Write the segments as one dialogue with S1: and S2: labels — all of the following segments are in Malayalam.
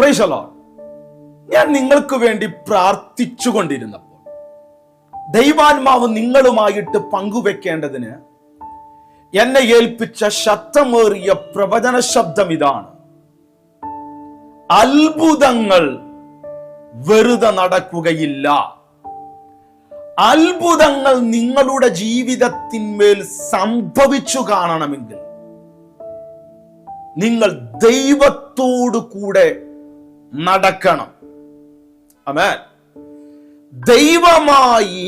S1: പ്രൈസലോ ഞാൻ നിങ്ങൾക്ക് വേണ്ടി പ്രാർത്ഥിച്ചു കൊണ്ടിരുന്നപ്പോൾ ദൈവാത്മാവ് നിങ്ങളുമായിട്ട് പങ്കുവെക്കേണ്ടതിന് എന്നെ ഏൽപ്പിച്ച ശബ്ദമേറിയ പ്രവചന ശബ്ദം ഇതാണ് അത്ഭുതങ്ങൾ വെറുതെ നടക്കുകയില്ല അത്ഭുതങ്ങൾ നിങ്ങളുടെ ജീവിതത്തിന്മേൽ സംഭവിച്ചു കാണണമെങ്കിൽ നിങ്ങൾ ദൈവത്തോടു കൂടെ നടക്കണം അമേ ദൈവമായി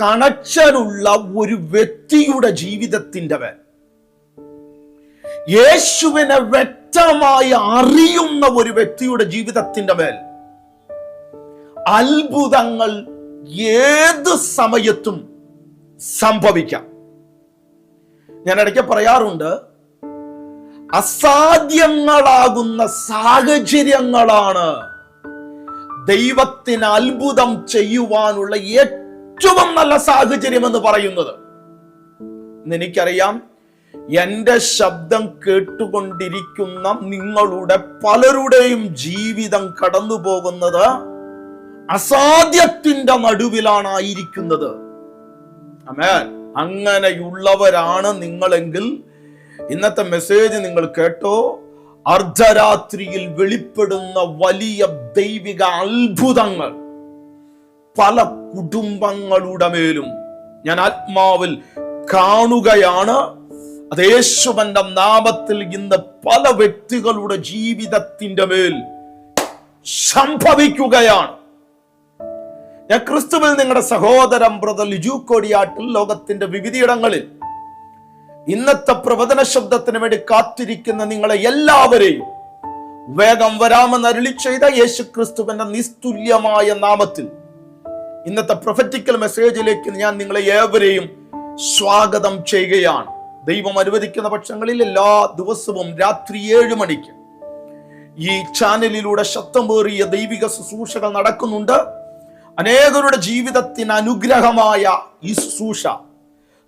S1: കണക്ഷനുള്ള ഒരു വ്യക്തിയുടെ ജീവിതത്തിൻ്റെ പേർ യേശുവിനെ വ്യക്തമായി അറിയുന്ന ഒരു വ്യക്തിയുടെ ജീവിതത്തിന്റെ മേൽ അത്ഭുതങ്ങൾ ഏത് സമയത്തും സംഭവിക്കാം ഞാൻ ഇടയ്ക്ക് പറയാറുണ്ട് അസാധ്യങ്ങളാകുന്ന സാഹചര്യങ്ങളാണ് ദൈവത്തിന് അത്ഭുതം ചെയ്യുവാനുള്ള ഏറ്റവും നല്ല സാഹചര്യം എന്ന് പറയുന്നത് എനിക്കറിയാം എന്റെ ശബ്ദം കേട്ടുകൊണ്ടിരിക്കുന്ന നിങ്ങളുടെ പലരുടെയും ജീവിതം കടന്നു പോകുന്നത് അസാധ്യത്തിന്റെ നടുവിലാണായിരിക്കുന്നത് അങ്ങനെ അങ്ങനെയുള്ളവരാണ് നിങ്ങളെങ്കിൽ ഇന്നത്തെ മെസ്സേജ് നിങ്ങൾ കേട്ടോ അർദ്ധരാത്രിയിൽ വെളിപ്പെടുന്ന വലിയ ദൈവിക അത്ഭുതങ്ങൾ പല കുടുംബങ്ങളുടെ മേലും ഞാൻ ആത്മാവിൽ കാണുകയാണ് അതേശുവന്റെ നാമത്തിൽ ഇന്ന് പല വ്യക്തികളുടെ ജീവിതത്തിന്റെ മേൽ സംഭവിക്കുകയാണ് ഞാൻ ക്രിസ്തുവിൽ നിങ്ങളുടെ സഹോദരം ബ്രദർ ലിജു കോടിയാട്ടിൽ ലോകത്തിന്റെ വിവിധയിടങ്ങളിൽ ഇന്നത്തെ പ്രവചന ശബ്ദത്തിന് വേണ്ടി കാത്തിരിക്കുന്ന നിങ്ങളെ എല്ലാവരെയും വേഗം വരാമെന്ന് അരുളി ചെയ്ത യേശു ക്രിസ്തുവിന്റെ നിസ്തുല്യമായ നാമത്തിൽ ഇന്നത്തെ പ്രൊഫറ്റിക്കൽ മെസ്സേജിലേക്ക് ഞാൻ നിങ്ങളെ ഏവരെയും സ്വാഗതം ചെയ്യുകയാണ് ദൈവം അനുവദിക്കുന്ന പക്ഷങ്ങളിൽ എല്ലാ ദിവസവും രാത്രി ഏഴ് മണിക്ക് ഈ ചാനലിലൂടെ ശബ്ദമേറിയ ദൈവിക ശുശ്രൂഷകൾ നടക്കുന്നുണ്ട് അനേകരുടെ ജീവിതത്തിന് അനുഗ്രഹമായ ഈ ശുശ്രൂഷ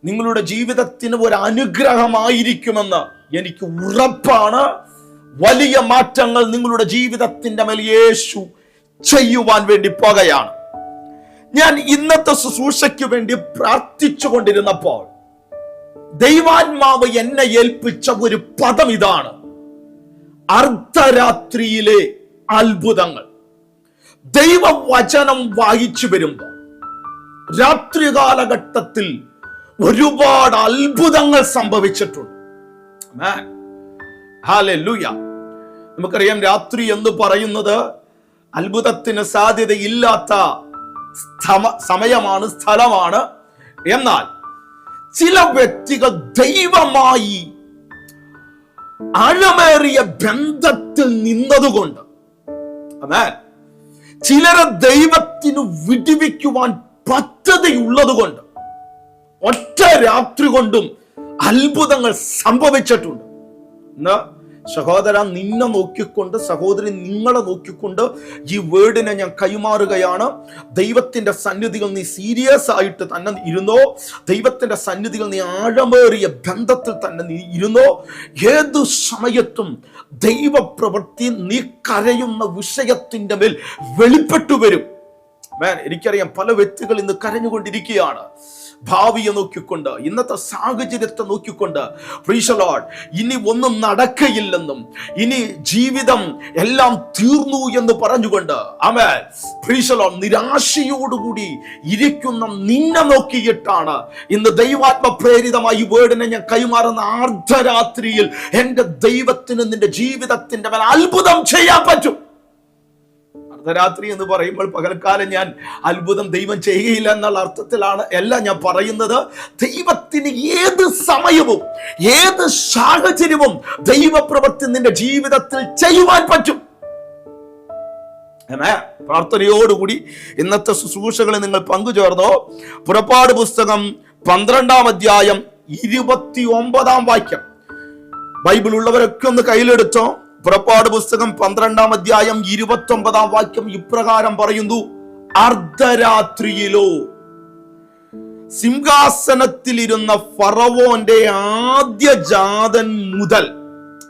S1: നിങ്ങളുടെ ജീവിതത്തിന് ഒരു അനുഗ്രഹമായിരിക്കുമെന്ന് എനിക്ക് ഉറപ്പാണ് വലിയ മാറ്റങ്ങൾ നിങ്ങളുടെ ജീവിതത്തിന്റെ മേൽ യേശു ചെയ്യുവാൻ വേണ്ടി പോകുകയാണ് ഞാൻ ഇന്നത്തെ ശുശ്രൂഷയ്ക്ക് വേണ്ടി പ്രാർത്ഥിച്ചു കൊണ്ടിരുന്നപ്പോൾ ദൈവാത്മാവ് എന്നെ ഏൽപ്പിച്ച ഒരു പദം ഇതാണ് അർദ്ധരാത്രിയിലെ അത്ഭുതങ്ങൾ ദൈവവചനം വായിച്ചു വരുമ്പോൾ രാത്രി കാലഘട്ടത്തിൽ ഒരുപാട് അത്ഭുതങ്ങൾ സംഭവിച്ചിട്ടുണ്ട് നമുക്കറിയാം രാത്രി എന്ന് പറയുന്നത് അത്ഭുതത്തിന് സാധ്യതയില്ലാത്ത സമയമാണ് സ്ഥലമാണ് എന്നാൽ ചില വ്യക്തികൾ ദൈവമായി അഴമേറിയ ബന്ധത്തിൽ നിന്നതുകൊണ്ട് ചിലരെ ദൈവത്തിന് വിടിവിക്കുവാൻ പദ്ധതിയുള്ളത് ഒറ്റ രാത്രി കൊണ്ടും അത്ഭുതങ്ങൾ സംഭവിച്ചിട്ടുണ്ട് എന്നാ സഹോദര നിന്നെ നോക്കിക്കൊണ്ട് സഹോദരി നിങ്ങളെ നോക്കിക്കൊണ്ട് ഈ വേർഡിനെ ഞാൻ കൈമാറുകയാണ് ദൈവത്തിന്റെ സന്നിധികൾ നീ സീരിയസ് ആയിട്ട് തന്നെ ഇരുന്നോ ദൈവത്തിന്റെ സന്നിധികൾ നീ ആഴമേറിയ ബന്ധത്തിൽ തന്നെ നീ ഇരുന്നോ ഏതു സമയത്തും ദൈവപ്രവൃത്തി നീ കരയുന്ന വിഷയത്തിന്റെ മേൽ വെളിപ്പെട്ടു വരും മാൻ എനിക്കറിയാം പല വ്യക്തികൾ ഇന്ന് കരഞ്ഞുകൊണ്ടിരിക്കുകയാണ് ഭാവിയെ നോക്കിക്കൊണ്ട് ഇന്നത്തെ സാഹചര്യത്തെ നോക്കിക്കൊണ്ട് പ്രീശലോഡ് ഇനി ഒന്നും നടക്കയില്ലെന്നും ഇനി ജീവിതം എല്ലാം തീർന്നു എന്ന് പറഞ്ഞുകൊണ്ട് ആമേ പ്രീശലോഡ് നിരാശയോടുകൂടി ഇരിക്കുന്ന നിന്നെ നോക്കിയിട്ടാണ് ഇന്ന് ദൈവാത്മ പ്രേരിതമായി വേർഡിനെ ഞാൻ കൈമാറുന്ന അർദ്ധരാത്രിയിൽ എൻ്റെ ദൈവത്തിന് നിന്റെ ജീവിതത്തിൻ്റെ മേൽ അത്ഭുതം ചെയ്യാൻ പറ്റും അർദ്ധരാത്രി എന്ന് പറയുമ്പോൾ പകൽക്കാലം ഞാൻ അത്ഭുതം ദൈവം ചെയ്യുകയില്ല എന്നുള്ള അർത്ഥത്തിലാണ് എല്ലാം ഞാൻ പറയുന്നത് ദൈവത്തിന് ഏത് സമയവും ഏത് സാഹചര്യവും ദൈവപ്രവൃത്തി നിന്റെ ജീവിതത്തിൽ ചെയ്യുവാൻ പറ്റും പ്രാർത്ഥനയോടുകൂടി ഇന്നത്തെ ശുശ്രൂഷകളിൽ നിങ്ങൾ പങ്കുചേർന്നോ പുറപ്പാട് പുസ്തകം പന്ത്രണ്ടാം അധ്യായം ഇരുപത്തി ഒമ്പതാം വാക്യം ബൈബിൾ ഉള്ളവരൊക്കെ ഒന്ന് കയ്യിലെടുത്തോ പുറപ്പാട് പുസ്തകം പന്ത്രണ്ടാം അധ്യായം ഇരുപത്തി ഒമ്പതാം വാക്യം ഇപ്രകാരം പറയുന്നു അർദ്ധരാത്രിയിലോ സിംഹാസനത്തിലിരുന്ന ഫറവോന്റെ ആദ്യ ജാതൻ മുതൽ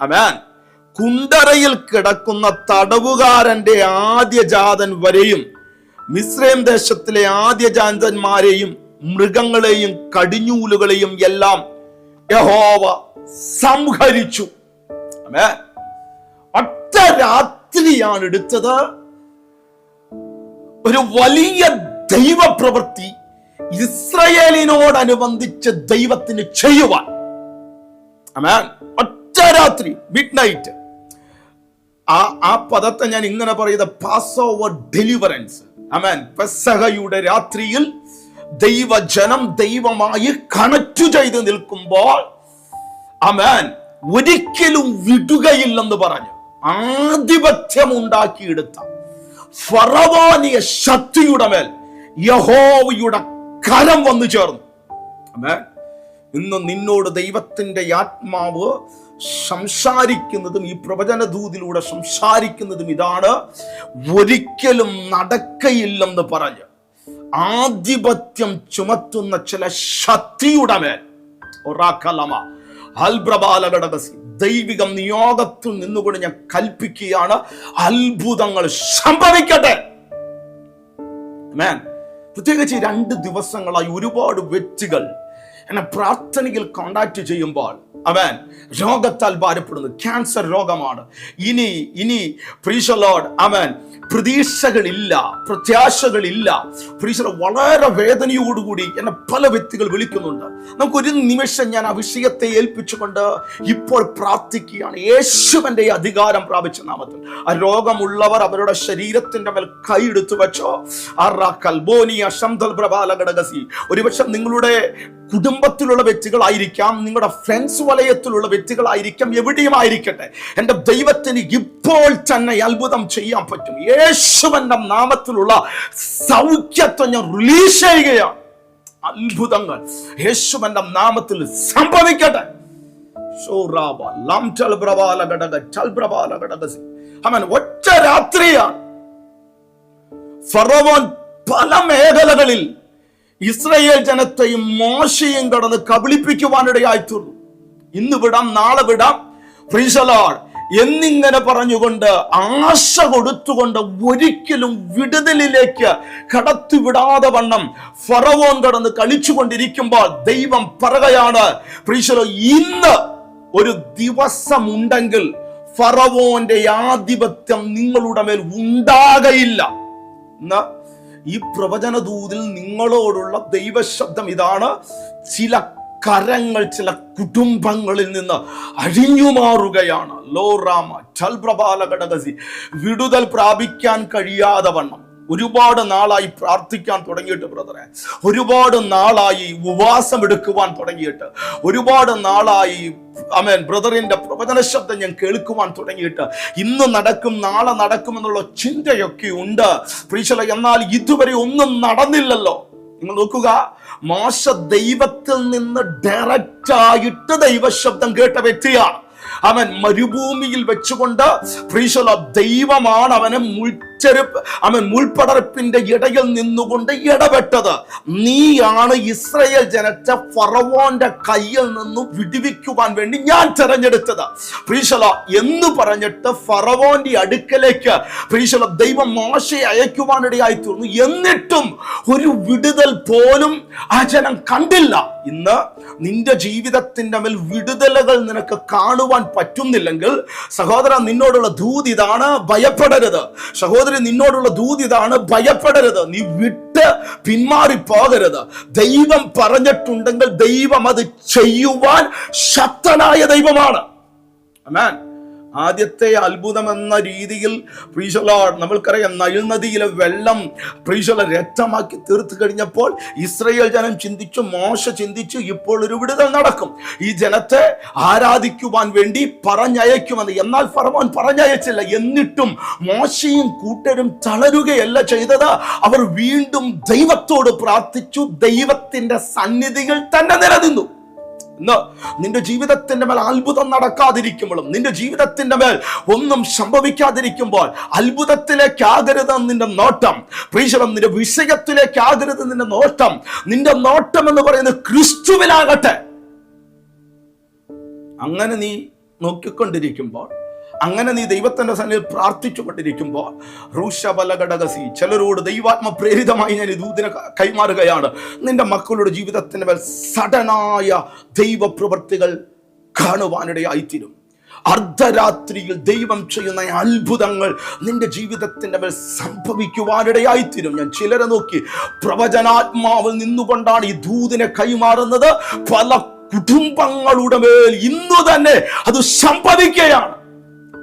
S1: അവൻ കുണ്ടറയിൽ കിടക്കുന്ന തടവുകാരന്റെ ആദ്യ ജാതൻ വരെയും മിസ്രൈം ദേശത്തിലെ ആദ്യ ജാതന്മാരെയും മൃഗങ്ങളെയും കടിഞ്ഞൂലുകളെയും എല്ലാം യഹോവ സംഹരിച്ചു അമേ ഒറ്റ രാത്രിയാണ് എടുത്തത് ഒരു വലിയ ദൈവപ്രവൃത്തി ഇസ്രയേലിനോടനുബന്ധിച്ച് ദൈവത്തിന് ചെയ്യുവാൻ ഒറ്റ രാത്രി മിഡ് നൈറ്റ് ആ ആ പദത്തെ ഞാൻ ഇങ്ങനെ പറയുന്നത് പാസ് ഓവർ ഡെലിവറൻസ് അമേൻ പെസഹയുടെ രാത്രിയിൽ ദൈവജനം ദൈവമായി കണക്ട് ചെയ്ത് നിൽക്കുമ്പോൾ അമാൻ ഒരിക്കലും വിടുകയില്ലെന്ന് പറഞ്ഞു ആധിപത്യം ഉണ്ടാക്കിയെടുത്ത ഫറവാനിയ ശക്തിയുടെ മേൽ യഹോവയുടെ കരം വന്നു ചേർന്നു ഇന്ന് നിന്നോട് ദൈവത്തിന്റെ ആത്മാവ് സംസാരിക്കുന്നതും ഈ പ്രവചന ദൂതിലൂടെ സംസാരിക്കുന്നതും ഇതാണ് ഒരിക്കലും നടക്കയില്ലെന്ന് പറഞ്ഞ് ആധിപത്യം ചുമത്തുന്ന ചില ശക്തിയുടെ മേൽ ഒറാക്കലമ ദൈവികം നിയോഗത്തിൽ നിന്നുകൊണ്ട് ഞാൻ കൽപ്പിക്കുകയാണ് അത്ഭുതങ്ങൾ സംഭവിക്കട്ടെ മാൻ പ്രത്യേകിച്ച് രണ്ട് ദിവസങ്ങളായി ഒരുപാട് വ്യക്തികൾ എന്നെ പ്രാർത്ഥനയിൽ കോണ്ടാക്ട് ചെയ്യുമ്പോൾ അവൻ രോഗത്താൽ ഭാരപ്പെടുന്നു ക്യാൻസർ രോഗമാണ് ഇനി ഇനി പ്രീശലോഡ് അവൻ പ്രതീക്ഷകളില്ല പ്രത്യാശകളില്ല പ്രീശ വളരെ വേദനയോടുകൂടി എന്നെ പല വ്യക്തികൾ വിളിക്കുന്നുണ്ട് നമുക്കൊരു നിമിഷം ഞാൻ ആ വിഷയത്തെ ഏൽപ്പിച്ചുകൊണ്ട് ഇപ്പോൾ പ്രാർത്ഥിക്കുകയാണ് യേശുവന്റെ അധികാരം പ്രാപിച്ച നാമത്തിൽ ആ രോഗമുള്ളവർ അവരുടെ ശരീരത്തിന്റെ മേൽ കൈയെടുത്തു വെച്ചോ ആ കൽബോനിയ ശംതൽ പ്രഭാല ഘടകസി ഒരുപക്ഷെ നിങ്ങളുടെ കുടുംബ കുടുംബത്തിലുള്ള വ്യക്തികളായിരിക്കാം നിങ്ങളുടെ ഫ്രണ്ട്സ് വലയത്തിലുള്ള വ്യക്തികളായിരിക്കാം എവിടെയും ആയിരിക്കട്ടെ എൻ്റെ ദൈവത്തിന് ഇപ്പോൾ തന്നെ അത്ഭുതം ചെയ്യാൻ പറ്റും യേശുവൻ്റെ നാമത്തിലുള്ള സൗഖ്യത്തെ ഞാൻ റിലീസ് ചെയ്യുകയാണ് അത്ഭുതങ്ങൾ യേശുവന്റെ നാമത്തിൽ സംഭവിക്കട്ടെ ഒറ്റ രാത്രിയാണ് പല മേഖലകളിൽ ഇസ്രയേൽ ജനത്തെയും മോശയും കടന്ന് കബളിപ്പിക്കുവാനിടയായി തീർന്നു ഇന്ന് വിടാം നാളെ വിടാം എന്നിങ്ങനെ പറഞ്ഞുകൊണ്ട് ആശ കൊടുത്തുകൊണ്ട് ഒരിക്കലും വിടുതലിലേക്ക് കടത്തിവിടാതെ വണ്ണം ഫറവോൻ കടന്ന് കളിച്ചുകൊണ്ടിരിക്കുമ്പോൾ ദൈവം പറകയാണ് പ്രീശലോ ഇന്ന് ഒരു ദിവസമുണ്ടെങ്കിൽ ഫറവോന്റെ ആധിപത്യം നിങ്ങളുടെ മേൽ ഉണ്ടാകയില്ല ഈ പ്രവചന ദൂതിൽ നിങ്ങളോടുള്ള ദൈവശബ്ദം ഇതാണ് ചില കരങ്ങൾ ചില കുടുംബങ്ങളിൽ നിന്ന് അഴിഞ്ഞു മാറുകയാണ് ലോറാമ ഘടകസി വിടുതൽ പ്രാപിക്കാൻ കഴിയാതെ വണ്ണം ഒരുപാട് നാളായി പ്രാർത്ഥിക്കാൻ തുടങ്ങിയിട്ട് ബ്രദറെ ഒരുപാട് നാളായി ഉപവാസം എടുക്കുവാൻ തുടങ്ങിയിട്ട് ഒരുപാട് നാളായി അമേൻ ബ്രദറിന്റെ പ്രവചന ശബ്ദം ഞാൻ കേൾക്കുവാൻ തുടങ്ങിയിട്ട് ഇന്ന് നടക്കും നാളെ നടക്കും എന്നുള്ള ചിന്തയൊക്കെ ഉണ്ട് പ്രീശല എന്നാൽ ഇതുവരെ ഒന്നും നടന്നില്ലല്ലോ നിങ്ങൾ നോക്കുക മോശ ദൈവത്തിൽ നിന്ന് ഡയറക്റ്റ് ആയിട്ട് ദൈവശബ്ദം കേട്ട വ്യക്തിയാണ് അവൻ മരുഭൂമിയിൽ വെച്ചുകൊണ്ട് പ്രീശോല ദൈവമാണ് അവനെ മുൾച്ചെരുപ്പ് അവൻ മുൾപ്പടർപ്പിന്റെ ഇടയിൽ നിന്നുകൊണ്ട് ഇടപെട്ടത് നീയാണ് ഇസ്രയേൽ ജനത്തെ ഫറവോന്റെ കയ്യിൽ നിന്നും വിടുവിക്കുവാൻ വേണ്ടി ഞാൻ തെരഞ്ഞെടുത്തത് പ്രീശല എന്ന് പറഞ്ഞിട്ട് ഫറവോന്റെ അടുക്കലേക്ക് പ്രീശല ദൈവം മോശയെ അയക്കുവാനിടയായി തീർന്നു എന്നിട്ടും ഒരു വിടുതൽ പോലും ആ ജനം കണ്ടില്ല ഇന്ന് നിന്റെ ജീവിതത്തിൻ്റെ മേൽ വിടുതലകൾ നിനക്ക് കാണുവാൻ പറ്റുന്നില്ലെങ്കിൽ സഹോദര നിന്നോടുള്ള ദൂത് ഇതാണ് ഭയപ്പെടരുത് സഹോദരി നിന്നോടുള്ള ദൂത് ഇതാണ് ഭയപ്പെടരുത് നീ വിട്ട് പിന്മാറി ദൈവം പറഞ്ഞിട്ടുണ്ടെങ്കിൽ ദൈവം അത് ചെയ്യുവാൻ ശക്തനായ ദൈവമാണ് അമേൻ ആദ്യത്തെ അത്ഭുതം എന്ന രീതിയിൽ പ്രീശലോൺ നമ്മൾക്കറിയാം നൈൽ നദിയിലെ വെള്ളം പ്രീശല രക്തമാക്കി തീർത്തു കഴിഞ്ഞപ്പോൾ ഇസ്രയേൽ ജനം ചിന്തിച്ചു മോശ ചിന്തിച്ചു ഇപ്പോൾ ഒരു വിടുതൽ നടക്കും ഈ ജനത്തെ ആരാധിക്കുവാൻ വേണ്ടി പറഞ്ഞയക്കുമെന്ന് എന്നാൽ ഫറമോൻ പറഞ്ഞയച്ചില്ല എന്നിട്ടും മോശയും കൂട്ടരും തളരുകയല്ല ചെയ്തത് അവർ വീണ്ടും ദൈവത്തോട് പ്രാർത്ഥിച്ചു ദൈവത്തിന്റെ സന്നിധികൾ തന്നെ നിലനിന്നു ഇന്ന് നിന്റെ ജീവിതത്തിന്റെ മേൽ അത്ഭുതം നടക്കാതിരിക്കുമ്പോഴും നിന്റെ ജീവിതത്തിന്റെ മേൽ ഒന്നും സംഭവിക്കാതിരിക്കുമ്പോൾ അത്ഭുതത്തിലേക്കാകരുത് നിന്റെ നോട്ടം പ്രീശ്വരം നിന്റെ വിഷയത്തിലേക്കാകരുത് നിന്റെ നോട്ടം നിന്റെ നോട്ടം എന്ന് പറയുന്നത് ക്രിസ്തുവിലാകട്ടെ അങ്ങനെ നീ നോക്കിക്കൊണ്ടിരിക്കുമ്പോൾ അങ്ങനെ നീ ദൈവത്തിൻ്റെ സന്നിധിയിൽ പ്രാർത്ഥിച്ചു കൊണ്ടിരിക്കുമ്പോൾ റൂഷബലഘടകസി ചിലരോട് ദൈവാത്മ പ്രേരിതമായി ഞാൻ ദൂതിന് കൈമാറുകയാണ് നിന്റെ മക്കളുടെ ജീവിതത്തിൻ്റെ മേൽ സഡനായ ദൈവപ്രവൃത്തികൾ കാണുവാനിടയായിത്തീരും അർദ്ധരാത്രിയിൽ ദൈവം ചെയ്യുന്ന അത്ഭുതങ്ങൾ നിന്റെ ജീവിതത്തിൻ്റെ മേൽ സംഭവിക്കുവാനിടയായിത്തീരും ഞാൻ ചിലരെ നോക്കി പ്രവചനാത്മാവിൽ നിന്നുകൊണ്ടാണ് ഈ ദൂതിനെ കൈമാറുന്നത് പല കുടുംബങ്ങളുടെ മേൽ ഇന്നു തന്നെ അത് സംഭവിക്കുകയാണ്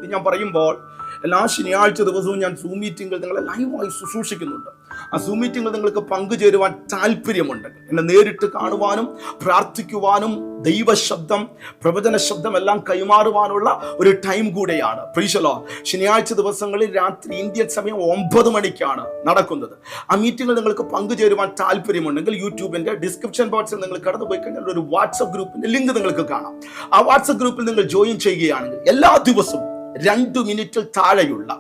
S1: ഇത് ഞാൻ പറയുമ്പോൾ എല്ലാ ശനിയാഴ്ച ദിവസവും ഞാൻ സൂം മീറ്റിംഗിൽ നിങ്ങളെ ലൈവായി ശുശ്രൂഷിക്കുന്നുണ്ട് ആ സൂം മീറ്റിംഗിൽ നിങ്ങൾക്ക് പങ്കുചേരുവാൻ താല്പര്യമുണ്ട് എന്നെ നേരിട്ട് കാണുവാനും പ്രാർത്ഥിക്കുവാനും ദൈവശബ്ദം പ്രവചന ശബ്ദം എല്ലാം കൈമാറുവാനുള്ള ഒരു ടൈം കൂടെയാണ് പ്രീശലോ ശനിയാഴ്ച ദിവസങ്ങളിൽ രാത്രി ഇന്ത്യൻ സമയം ഒമ്പത് മണിക്കാണ് നടക്കുന്നത് ആ മീറ്റിംഗിൽ നിങ്ങൾക്ക് പങ്കുചേരുവാൻ താല്പര്യമുണ്ടെങ്കിൽ യൂട്യൂബിന്റെ ഡിസ്ക്രിപ്ഷൻ ബോക്സിൽ നിങ്ങൾ കടന്നു പോയി കഴിഞ്ഞാൽ ഒരു വാട്സപ്പ് ഗ്രൂപ്പിന്റെ ലിങ്ക് നിങ്ങൾക്ക് കാണാം ആ വാട്സപ്പ് ഗ്രൂപ്പിൽ നിങ്ങൾ ജോയിൻ ചെയ്യുകയാണെങ്കിൽ എല്ലാ ദിവസവും രണ്ട് മിനിറ്റിൽ താഴെയുള്ള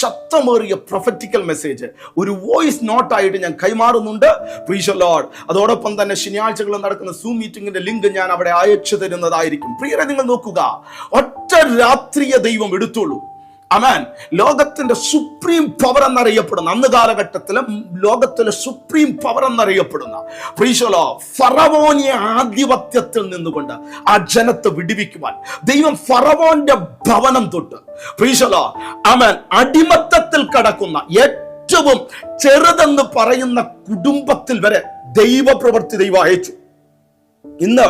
S1: ശക്തമേറിയ പ്രൊഫറ്റിക്കൽ മെസ്സേജ് ഒരു വോയിസ് നോട്ടായിട്ട് ഞാൻ കൈമാറുന്നുണ്ട് പ്രീഷ ലോഡ് അതോടൊപ്പം തന്നെ ശനിയാഴ്ചകൾ നടക്കുന്ന സൂം മീറ്റിംഗിന്റെ ലിങ്ക് ഞാൻ അവിടെ അയച്ചു തരുന്നതായിരിക്കും പ്രിയരെ നിങ്ങൾ നോക്കുക ഒറ്റ രാത്രിയെ ദൈവം എടുത്തോളൂ അമാൻ ലോകത്തിന്റെ സുപ്രീം പവർ എന്നറിയപ്പെടുന്ന അന്ന് കാലഘട്ടത്തിലെ ലോകത്തിലെ സുപ്രീം പവർ എന്നറിയപ്പെടുന്ന പ്രീശോലോ ഫറവോനിയ ആധിപത്യത്തിൽ നിന്നുകൊണ്ട് ആ ജനത്തെ വിടിവിക്കുവാൻ ദൈവം ഫറവോന്റെ ഭവനം തൊട്ട് പ്രീശോലോ അമൻ അടിമത്തത്തിൽ കടക്കുന്ന ഏറ്റവും ചെറുതെന്ന് പറയുന്ന കുടുംബത്തിൽ വരെ ദൈവപ്രവൃത്തി ദൈവം അയച്ചു ഇന്ന്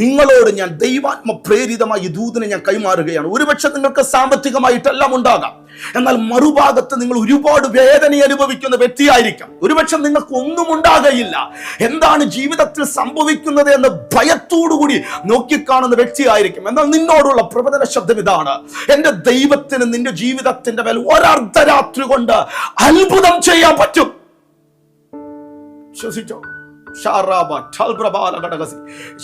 S1: നിങ്ങളോട് ഞാൻ ദൈവാത്മ പ്രേരിതമായി ദൂതനെ ഞാൻ കൈമാറുകയാണ് ഒരുപക്ഷെ നിങ്ങൾക്ക് സാമ്പത്തികമായിട്ടെല്ലാം ഉണ്ടാകാം എന്നാൽ മറുഭാഗത്ത് നിങ്ങൾ ഒരുപാട് വേദന അനുഭവിക്കുന്ന വ്യക്തിയായിരിക്കാം ഒരുപക്ഷെ നിങ്ങൾക്ക് ഒന്നും ഉണ്ടാകയില്ല എന്താണ് ജീവിതത്തിൽ സംഭവിക്കുന്നത് എന്ന ഭയത്തോടുകൂടി നോക്കിക്കാണുന്ന വ്യക്തിയായിരിക്കും എന്നാൽ നിന്നോടുള്ള പ്രബോധന ശബ്ദം ഇതാണ് എൻ്റെ ദൈവത്തിന് നിന്റെ ജീവിതത്തിന്റെ മേൽ ഒരർദ്ധരാത്രി കൊണ്ട് അത്ഭുതം ചെയ്യാൻ പറ്റും ശ്വസിച്ചോ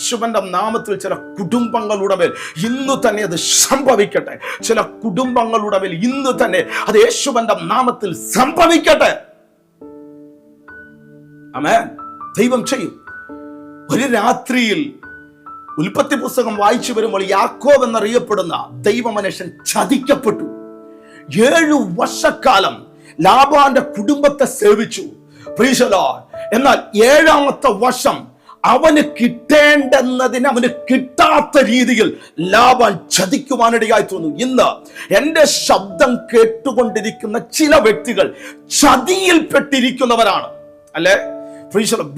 S1: ശിവന്റെ നാമത്തിൽ ചില കുടുംബങ്ങളുടെ മേൽ ഇന്ന് തന്നെ അത് സംഭവിക്കട്ടെ ചില കുടുംബങ്ങളുടെ മേൽ ഇന്ന് തന്നെ അത് യേശുവന്റെ നാമത്തിൽ സംഭവിക്കട്ടെ അമേ ദൈവം ചെയ്യും ഒരു രാത്രിയിൽ ഉൽപ്പത്തി പുസ്തകം വായിച്ചു വരുമ്പോൾ യാക്കോബ് എന്നറിയപ്പെടുന്ന ദൈവമനുഷ്യൻ ചതിക്കപ്പെട്ടു ഏഴു വർഷക്കാലം ലാബാന്റെ കുടുംബത്തെ സേവിച്ചു പ്രീശലോ എന്നാൽ ഏഴാമത്തെ വർഷം അവന് കിട്ടേണ്ടെന്നതിന് അവന് കിട്ടാത്ത രീതിയിൽ ലാഭം ചതിക്കുവാനിടയായി തോന്നുന്നു ഇന്ന് എൻ്റെ ശബ്ദം കേട്ടുകൊണ്ടിരിക്കുന്ന ചില വ്യക്തികൾ ചതിയിൽപ്പെട്ടിരിക്കുന്നവരാണ് അല്ലേ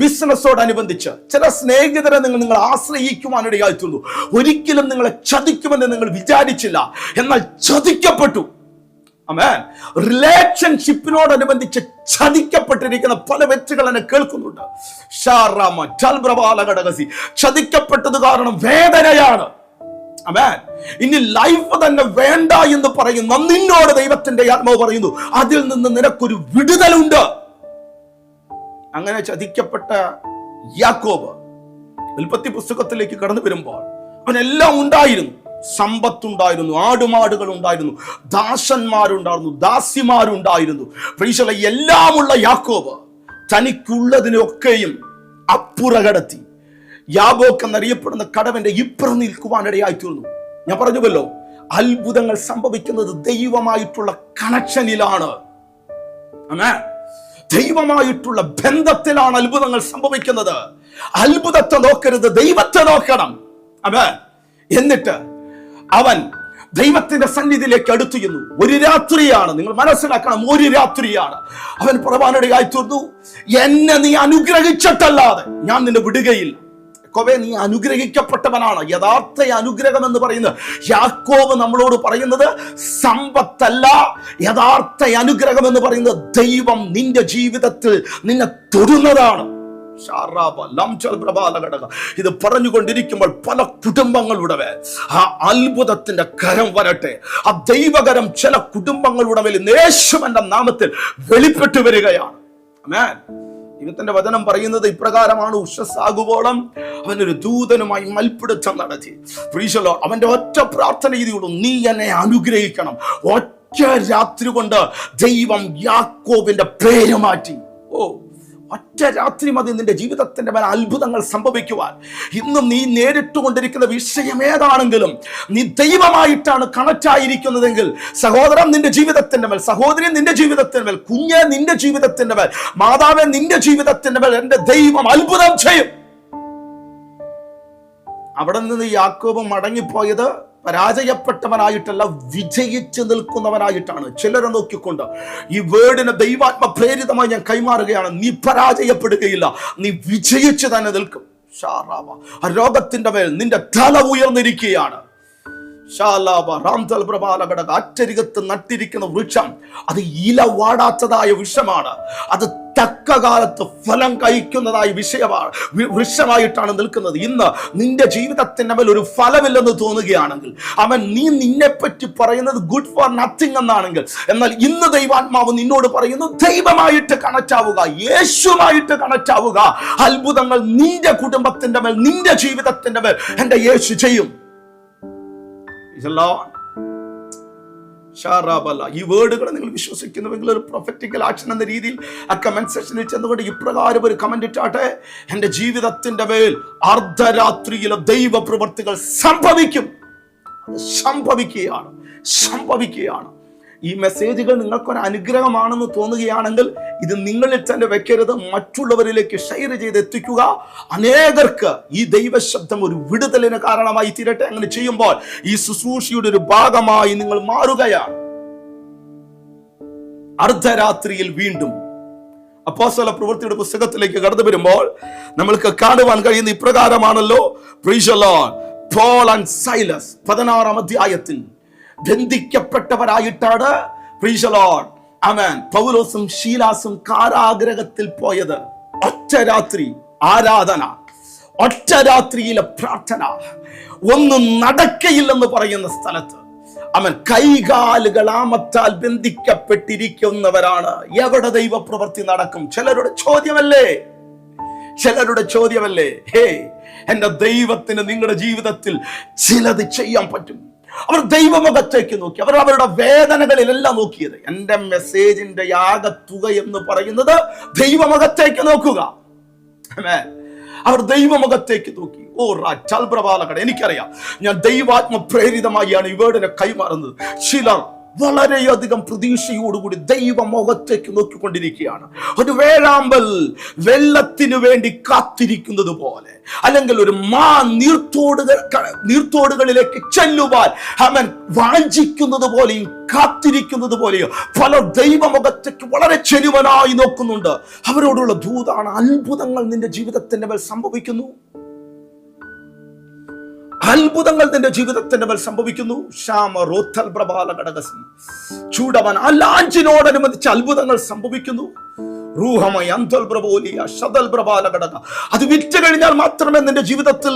S1: ബിസിനസ്സോടനുബന്ധിച്ച് ചില സ്നേഹിതരെ നിങ്ങൾ നിങ്ങൾ ആശ്രയിക്കുവാനിടയായി തോന്നുന്നു ഒരിക്കലും നിങ്ങളെ ചതിക്കുമെന്ന് നിങ്ങൾ വിചാരിച്ചില്ല എന്നാൽ ചതിക്കപ്പെട്ടു അമേൻ റിലേഷൻഷിപ്പിനോടനുബന്ധിച്ച് ചതിക്കപ്പെട്ടിരിക്കുന്ന പല വ്യക്തികൾ എന്നെ കേൾക്കുന്നുണ്ട് ചതിക്കപ്പെട്ടത് കാരണം വേദനയാണ് അമേൻ ഇനി ലൈഫ് തന്നെ വേണ്ട എന്ന് പറയുന്ന നിന്നോട് ദൈവത്തിന്റെ ആത്മാവ് പറയുന്നു അതിൽ നിന്ന് നിനക്കൊരു വിടുതലുണ്ട് അങ്ങനെ ചതിക്കപ്പെട്ട യാക്കോബ് ഉൽപ്പത്തി പുസ്തകത്തിലേക്ക് കടന്നു വരുമ്പോൾ അവനെല്ലാം ഉണ്ടായിരുന്നു സമ്പത്തുണ്ടായിരുന്നു ആടുമാടുകൾ ഉണ്ടായിരുന്നു ദാസന്മാരുണ്ടായിരുന്നു ദാസിമാരുണ്ടായിരുന്നു പ്രീശല എല്ലാമുള്ള യാക്കോബ് തനിക്കുള്ളതിനൊക്കെയും അപ്പുറകടത്തി യാഗോക്ക് എന്നറിയപ്പെടുന്ന കടവന്റെ ഇപ്പുറം നിൽക്കുവാനിടയായി തീർന്നു ഞാൻ പറഞ്ഞുവല്ലോ അത്ഭുതങ്ങൾ സംഭവിക്കുന്നത് ദൈവമായിട്ടുള്ള കണക്ഷനിലാണ് ദൈവമായിട്ടുള്ള ബന്ധത്തിലാണ് അത്ഭുതങ്ങൾ സംഭവിക്കുന്നത് അത്ഭുതത്തെ നോക്കരുത് ദൈവത്തെ നോക്കണം അമേ എന്നിട്ട് അവൻ ദൈവത്തിന്റെ സന്നിധിയിലേക്ക് അടുത്തു ചെന്നു ഒരു രാത്രിയാണ് നിങ്ങൾ മനസ്സിലാക്കണം ഒരു രാത്രിയാണ് അവൻ പ്രവാനടയായി തീർന്നു എന്നെ നീ അനുഗ്രഹിച്ചിട്ടല്ലാതെ ഞാൻ നിന്നെ വിടുകയില്ല കൊവേ നീ അനുഗ്രഹിക്കപ്പെട്ടവനാണ് യഥാർത്ഥ അനുഗ്രഹം എന്ന് പറയുന്നത് യാക്കോബ് നമ്മളോട് പറയുന്നത് സമ്പത്തല്ല യഥാർത്ഥ അനുഗ്രഹം എന്ന് പറയുന്നത് ദൈവം നിന്റെ ജീവിതത്തിൽ നിന്നെ തൊടുന്നതാണ് ഇത് പറഞ്ഞുകൊണ്ടിരിക്കുമ്പോൾ പല കുടുംബങ്ങളുടെ ആ അത്ഭുതത്തിന്റെ കരം വരട്ടെ ആ ദൈവകരം ചില കുടുംബങ്ങളുടെ മേൽ നേശം എന്ന നാമത്തിൽ വെളിപ്പെട്ടു വരികയാണ് അമേൻ ദൈവത്തിന്റെ വചനം പറയുന്നത് ഇപ്രകാരമാണ് ഉഷസ്സാകുവോളം അവനൊരു ദൂതനുമായി മൽപ്പിടുത്തം നടത്തി പ്രീശലോ അവന്റെ ഒറ്റ പ്രാർത്ഥന രീതിയുള്ളൂ നീ എന്നെ അനുഗ്രഹിക്കണം ഒറ്റ രാത്രി കൊണ്ട് ദൈവം യാക്കോബിന്റെ പേര് മാറ്റി ഓ ഒറ്റ രാത്രി മതി നിന്റെ ജീവിതത്തിൻ്റെ മേലെ അത്ഭുതങ്ങൾ സംഭവിക്കുവാൻ ഇന്നും നീ നേരിട്ടുകൊണ്ടിരിക്കുന്ന വിഷയം ഏതാണെങ്കിലും നീ ദൈവമായിട്ടാണ് കണക്റ്റായിരിക്കുന്നതെങ്കിൽ സഹോദരൻ നിന്റെ ജീവിതത്തിൻ്റെ മേൽ സഹോദരി നിന്റെ ജീവിതത്തിൻ്റെ മേൽ കുഞ്ഞ് നിന്റെ ജീവിതത്തിൻ്റെ മേൽ മാതാവ് നിന്റെ ജീവിതത്തിൻ്റെ മേൽ എൻ്റെ ദൈവം അത്ഭുതം ചെയ്യും അവിടെ നിന്ന് യാക്കോബ് മടങ്ങിപ്പോയത് പരാജയപ്പെട്ടവനായിട്ടല്ല വിജയിച്ച് നിൽക്കുന്നവനായിട്ടാണ് ചിലരെ നോക്കിക്കൊണ്ട് ഈ വേർഡിന് ദൈവാത്മ പ്രേരിതമായി ഞാൻ കൈമാറുകയാണ് നീ പരാജയപ്പെടുകയില്ല നീ വിജയിച്ച് തന്നെ നിൽക്കും ഷാറാവ രോഗത്തിൻ്റെ മേൽ നിന്റെ തല ഉയർന്നിരിക്കുകയാണ് അറ്റരികത്ത് നട്ടിരിക്കുന്ന വൃക്ഷം അത് ഇല വാടാത്തതായ വൃക്ഷമാണ് അത് തക്ക കാലത്ത് ഫലം കഴിക്കുന്നതായ വിഷയമാണ് വൃക്ഷമായിട്ടാണ് നിൽക്കുന്നത് ഇന്ന് നിന്റെ ജീവിതത്തിൻ്റെ മേൽ ഒരു ഫലമില്ലെന്ന് തോന്നുകയാണെങ്കിൽ അവൻ നീ നിന്നെപ്പറ്റി പറയുന്നത് ഗുഡ് ഫോർ നത്തിങ് എന്നാണെങ്കിൽ എന്നാൽ ഇന്ന് ദൈവാത്മാവ് നിന്നോട് പറയുന്നു ദൈവമായിട്ട് കണക്റ്റ് ആവുക യേശുമായിട്ട് കണക്റ്റ് ആവുക അത്ഭുതങ്ങൾ നിന്റെ കുടുംബത്തിൻ്റെ മേൽ നിന്റെ ജീവിതത്തിൻ്റെ മേൽ എൻ്റെ യേശു ചെയ്യും ഈ വേർഡുകൾ നിങ്ങൾ വിശ്വസിക്കുന്നുവെങ്കിൽ ഒരു പ്രൊഫറ്റിക്കൽ ആക്ഷൻ എന്ന രീതിയിൽ ആ കമന്റ് സെക്ഷനിൽ ചെന്നുകൊണ്ട് ഇപ്രകാരം ഒരു കമന്റ് ഇട്ടാട്ടെ എൻ്റെ ജീവിതത്തിന്റെ മേൽ അർദ്ധരാത്രിയിലെ ദൈവ പ്രവൃത്തികൾ സംഭവിക്കും അത് സംഭവിക്കുകയാണ് സംഭവിക്കുകയാണ് ഈ മെസ്സേജുകൾ നിങ്ങൾക്കൊരു അനുഗ്രഹമാണെന്ന് തോന്നുകയാണെങ്കിൽ ഇത് നിങ്ങളിൽ തന്നെ വെക്കരുത് മറ്റുള്ളവരിലേക്ക് ഷെയർ ചെയ്ത് എത്തിക്കുക അനേകർക്ക് ഈ ദൈവശബ്ദം ഒരു വിടുതലിന് കാരണമായി തീരട്ടെ അങ്ങനെ ചെയ്യുമ്പോൾ ഈ ശുശ്രൂഷയുടെ ഒരു ഭാഗമായി നിങ്ങൾ മാറുകയാണ് അർദ്ധരാത്രിയിൽ വീണ്ടും അപ്പോസ്തല പ്രവൃത്തിയുടെ പുസ്തകത്തിലേക്ക് കടന്നു വരുമ്പോൾ നമ്മൾക്ക് കാണുവാൻ കഴിയുന്ന ഇപ്രകാരമാണല്ലോ പ്രീഷലോൺ പോൾ ആൻഡ് സൈലസ് പതിനാറാം അധ്യായത്തിൽ ബന്ധിക്കപ്പെട്ടവരായിട്ടാണ് പ്രീശലോൺ അവൻ പൗലോസും ഷീലാസും കാരാഗ്രഹത്തിൽ പോയത് ഒറ്റ രാത്രി ആരാധന ഒറ്റ രാത്രിയിലെ പ്രാർത്ഥന ഒന്നും നടക്കയില്ലെന്ന് പറയുന്ന സ്ഥലത്ത് അവൻ കൈകാലുകൾ ആമത്താൽ ബന്ധിക്കപ്പെട്ടിരിക്കുന്നവരാണ് എവിടെ ദൈവ പ്രവൃത്തി നടക്കും ചിലരുടെ ചോദ്യമല്ലേ ചിലരുടെ ചോദ്യമല്ലേ ഹേ എന്റെ ദൈവത്തിന് നിങ്ങളുടെ ജീവിതത്തിൽ ചിലത് ചെയ്യാൻ പറ്റും അവർ ദൈവമുഖത്തേക്ക് നോക്കി അവർ അവരുടെ വേദനകളിലെല്ലാം നോക്കിയത് എൻ്റെ യാഗ തുക എന്ന് പറയുന്നത് ദൈവമുഖത്തേക്ക് നോക്കുക അവർ ദൈവമുഖത്തേക്ക് നോക്കി ഓ എനിക്കറിയാം ഞാൻ ദൈവാത്മ പ്രേരിതമായാണ് ഈ വേർഡിനെ കൈമാറുന്നത് ചിലർ വളരെയധികം പ്രതീക്ഷയോടുകൂടി ദൈവമുഖത്തേക്ക് നോക്കിക്കൊണ്ടിരിക്കുകയാണ് ഒരു വേഴാമ്പൽ വെള്ളത്തിനു വേണ്ടി കാത്തിരിക്കുന്നത് പോലെ അല്ലെങ്കിൽ ഒരു മാ നീർത്തോടുകൾ നീർത്തോടുകളിലേക്ക് ചെല്ലുവാൻ അവൻ വാഞ്ചിക്കുന്നത് പോലെയും കാത്തിരിക്കുന്നത് പോലെയോ പല ദൈവമുഖത്തേക്ക് വളരെ ചെരുവനായി നോക്കുന്നുണ്ട് അവരോടുള്ള ദൂതാണ് അത്ഭുതങ്ങൾ നിന്റെ ജീവിതത്തിൻ്റെ മേൽ സംഭവിക്കുന്നു അത്ഭുതങ്ങൾ നിന്റെ ജീവിതത്തിന്റെ മേൽ സംഭവിക്കുന്നു ചൂടവൻ അല്ലാഞ്ചിനോടനുബന്ധിച്ച് അത്ഭുതങ്ങൾ സംഭവിക്കുന്നു റൂഹമായി അന്തൽ പ്രബോലിയ ഷതൽ പ്രബാല ഘടക അത് വിറ്റ് കഴിഞ്ഞാൽ മാത്രമേ നിന്റെ ജീവിതത്തിൽ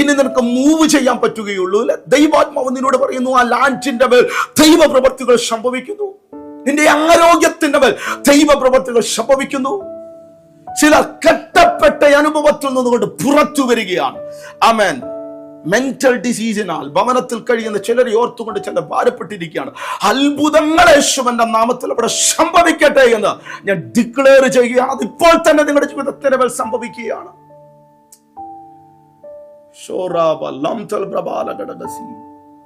S1: ഇനി നിനക്ക് മൂവ് ചെയ്യാൻ പറ്റുകയുള്ളൂ അല്ലെ ദൈവാത്മാവ് നിന്നോട് പറയുന്നു ആ ലാൻഡിന്റെ മേൽ ദൈവ പ്രവൃത്തികൾ സംഭവിക്കുന്നു നിന്റെ ആരോഗ്യത്തിന്റെ മേൽ ദൈവ പ്രവൃത്തികൾ സംഭവിക്കുന്നു ചില കെട്ടപ്പെട്ട അനുഭവത്തിൽ നിന്നുകൊണ്ട് പുറത്തു വരികയാണ് അമേൻ മെന്റൽ ഡിസീസിനാൽ ഭവനത്തിൽ കഴിയുന്ന ചിലർ ഓർത്തുകൊണ്ട് ചില ഭാരപ്പെട്ടിരിക്കുകയാണ് അത്ഭുതങ്ങൾ യേശുവന്റെ നാമത്തിൽ അവിടെ സംഭവിക്കട്ടെ എന്ന് ഞാൻ ഡിക്ലെയർ ചെയ്യുക അതിപ്പോൾ തന്നെ നിങ്ങളുടെ ജീവിതത്തിനവൽ സംഭവിക്കുകയാണ്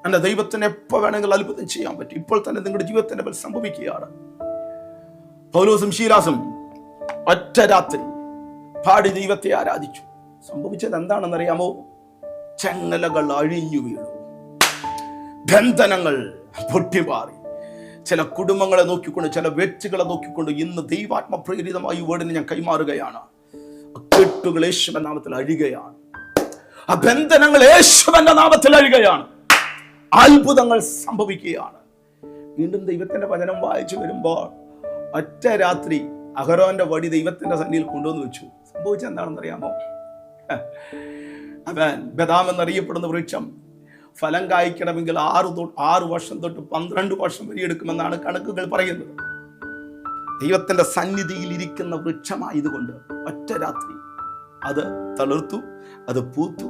S1: എന്റെ ദൈവത്തിന് എപ്പോ വേണമെങ്കിൽ അത്ഭുതം ചെയ്യാൻ പറ്റും ഇപ്പോൾ തന്നെ നിങ്ങളുടെ ജീവിതത്തിന്റെ മേൽ സംഭവിക്കുകയാണ് പൗലോസും ശീലാസും ഒറ്റ രാത്രി പാടി ദൈവത്തെ ആരാധിച്ചു സംഭവിച്ചത് എന്താണെന്നറിയാമോ ചങ്ങലകൾ അഴിഞ്ഞു വീണു ബന്ധനങ്ങൾ പൊട്ടിമാറി ചില കുടുംബങ്ങളെ നോക്കിക്കൊണ്ട് ചില വ്യക്തികളെ നോക്കിക്കൊണ്ട് ഇന്ന് ദൈവാത്മ പ്രേരിതമായി വേർഡിനെ ഞാൻ കൈമാറുകയാണ് കെട്ടുകൾ യേശുവൻ നാമത്തിൽ അഴുകയാണ് ആ ബന്ധനങ്ങൾ യേശുവന്റെ നാമത്തിൽ അഴികയാണ് അത്ഭുതങ്ങൾ സംഭവിക്കുകയാണ് വീണ്ടും ദൈവത്തിന്റെ വചനം വായിച്ചു വരുമ്പോൾ ഒറ്റ രാത്രി അഹരോന്റെ വടി ദൈവത്തിന്റെ സന്നിയിൽ കൊണ്ടുവന്ന് വെച്ചു സംഭവിച്ച എന്താണെന്നറിയാമോ അവൻ ബദാം എന്നറിയപ്പെടുന്ന വൃക്ഷം ഫലം കായ്ക്കണമെങ്കിൽ ആറ് ആറ് വർഷം തൊട്ട് പന്ത്രണ്ട് വർഷം വരെ എടുക്കുമെന്നാണ് കണക്കുകൾ പറയുന്നത് ദൈവത്തിന്റെ സന്നിധിയിൽ ഇരിക്കുന്ന വൃക്ഷമായതുകൊണ്ട് ഒറ്റ രാത്രി അത് തളിർത്തു അത് പൂത്തു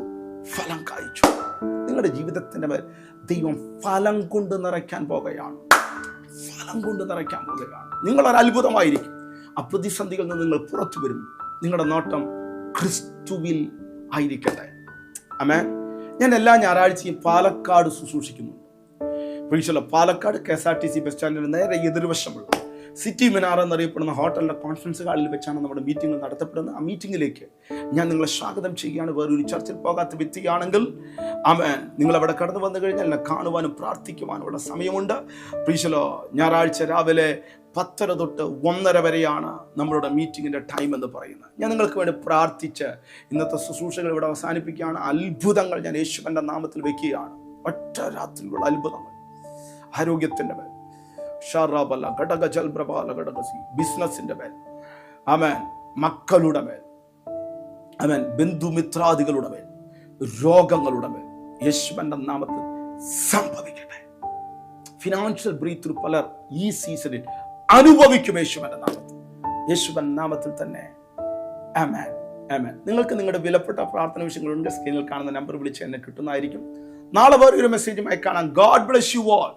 S1: ഫലം കായ്ച്ചു നിങ്ങളുടെ ജീവിതത്തിൻ്റെ മേൽ ദൈവം ഫലം കൊണ്ട് നിറയ്ക്കാൻ പോകുകയാണ് ഫലം കൊണ്ട് നിറയ്ക്കാൻ പോകുകയാണ് നിങ്ങളൊരു അത്ഭുതമായിരിക്കും ആ പ്രതിസന്ധികളിൽ നിന്ന് നിങ്ങൾ പുറത്തു വരും നിങ്ങളുടെ നോട്ടം ക്രിസ്തുവിൽ ആയിരിക്കട്ടെ അമേ ഞാൻ എല്ലാ ഞായറാഴ്ചയും പാലക്കാട് ശുശ്രൂഷിക്കുന്നുണ്ട് പ്രീക്ഷല Palakkad K S R T C bus സ്റ്റാൻഡിന് നേരെ എതിർവശമുള്ള സിറ്റി മിനാർ എന്നറിയപ്പെടുന്ന ഹോട്ടലിൻ്റെ കോൺഫറൻസ് ഹാളിൽ വെച്ചാണ് നമ്മുടെ മീറ്റിംഗ് നടത്തപ്പെടുന്നത് ആ മീറ്റിംഗിലേക്ക് ഞാൻ നിങ്ങളെ സ്വാഗതം ചെയ്യുകയാണ് വേറൊരു ചർച്ചിൽ പോകാത്ത വ്യക്തിയാണെങ്കിൽ ആമേ നിങ്ങൾ അവിടെ കടന്നു വന്നു കഴിഞ്ഞാൽ എന്നെ കാണുവാനും പ്രാർത്ഥിക്കുവാനുമുള്ള സമയമുണ്ട് പ്രീശലോ ഞായറാഴ്ച രാവിലെ പത്തര തൊട്ട് ഒന്നര വരെയാണ് നമ്മളുടെ മീറ്റിങ്ങിൻ്റെ ടൈം എന്ന് പറയുന്നത് ഞാൻ നിങ്ങൾക്ക് വേണ്ടി പ്രാർത്ഥിച്ച് ഇന്നത്തെ ശുശ്രൂഷകൾ ഇവിടെ അവസാനിപ്പിക്കുകയാണ് അത്ഭുതങ്ങൾ ഞാൻ യേശുവിൻ്റെ നാമത്തിൽ വെക്കുകയാണ് ഒറ്റ രാത്രിയിലുള്ള അത്ഭുതങ്ങൾ ആരോഗ്യത്തിൻ്റെ മേൽ ഷറാബല ഘടക ഘടക സി ബിസിനസിൻ്റെ മേൽ അവൻ മക്കളുടെ മേൽ അവൻ ബന്ധുമിത്രാദികളുടെ മേൽ രോഗങ്ങളുടെ മേൽ യേശുവിൻ്റെ നാമത്തിൽ സംഭവിക്കട്ടെ ഫിനാൻഷ്യൽ ബ്രീത്ത് പലർ ഈ സീസണിൽ അനുഭവിക്കും യേശുവന്റെ നാമത്തിൽ യേശുവൻ നാമത്തിൽ തന്നെ ആമേൻ ആമേൻ നിങ്ങൾക്ക് നിങ്ങളുടെ വിലപ്പെട്ട പ്രാർത്ഥന വിഷയങ്ങളുണ്ട് സ്ക്രീനിൽ കാണുന്ന നമ്പർ വിളിച്ച് എന്നെ കിട്ടുന്നതായിരിക്കും നാളെ വേറെ ഒരു മെസ്സേജുമായി കാണാം ഗോഡ് ബ്ലസ് യു ഓൾ